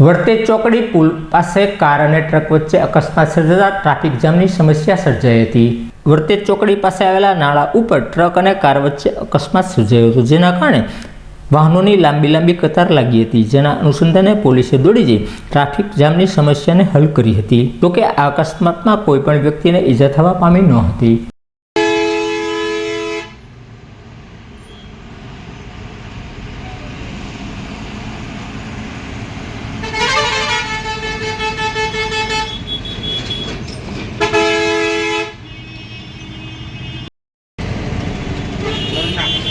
વર્તેજ ચોકડી પુલ પાસે કાર અને ટ્રક વચ્ચે અકસ્માત સર્જાતા ટ્રાફિક જામની સમસ્યા સર્જાઈ હતી. વર્તેજ ચોકડી પાસે આવેલા નાળા ઉપર ટ્રક અને કાર વચ્ચે અકસ્માત સર્જાયો હતો, જેના કારણે વાહનોની લાંબી લાંબી કતાર લાગી હતી, જેના અનુસંધાને પોલીસે દોડી જઈ ટ્રાફિક જામની સમસ્યાને હલ કરી હતી. જોકે આ અકસ્માતમાં કોઈ પણ વ્યક્તિને ઈજા થવા પામી ન હતી. 能拿。